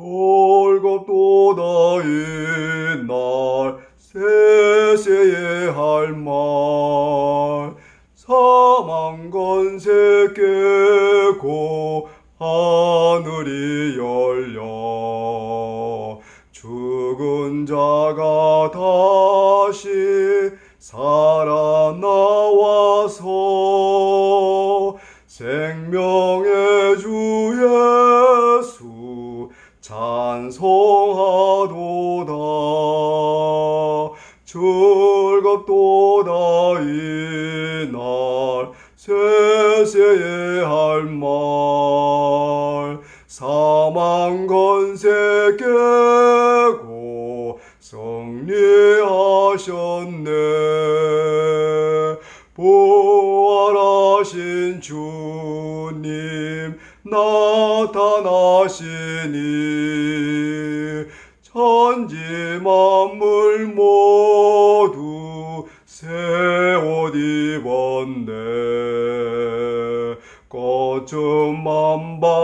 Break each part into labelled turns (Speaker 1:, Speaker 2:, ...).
Speaker 1: 즐겁도다 이날 세세의 할말. 사망 건세 깨고 하늘이 열려. 죽은 자가 다시 살아나와서 생명 찬송하도다. 즐겁도다. 이날 세세의 할말. 사망 건세 깨고 승리하셨네. 부활하신 주님 나타나시니 천지 만물 모두 새 옷 입었네. 꽃좀 만발하고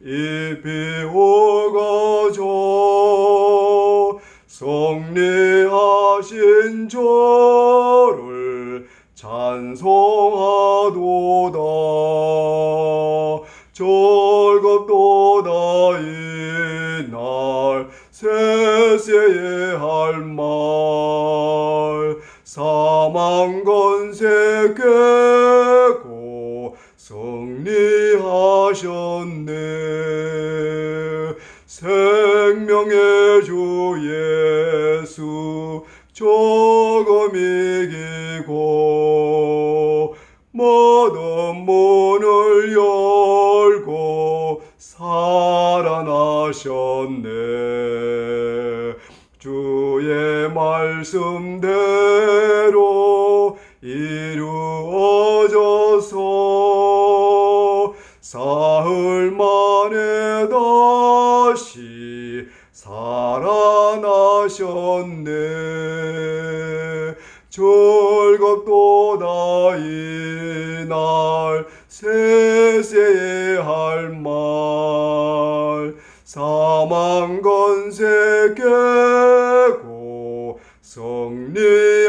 Speaker 1: 잎이 우거져 성리하신 저를 찬송하도다. 즐 세세의 할말 사망 건세 깨고 승리하셨네. 생명의 주 예수 조금 이기고 모든 문을 열 말씀대로 이루어져서 사흘 만에 다시 살아나셨네. 즐겁도다 이날 세세의 할말 사망 건세 깨고 승리하셨네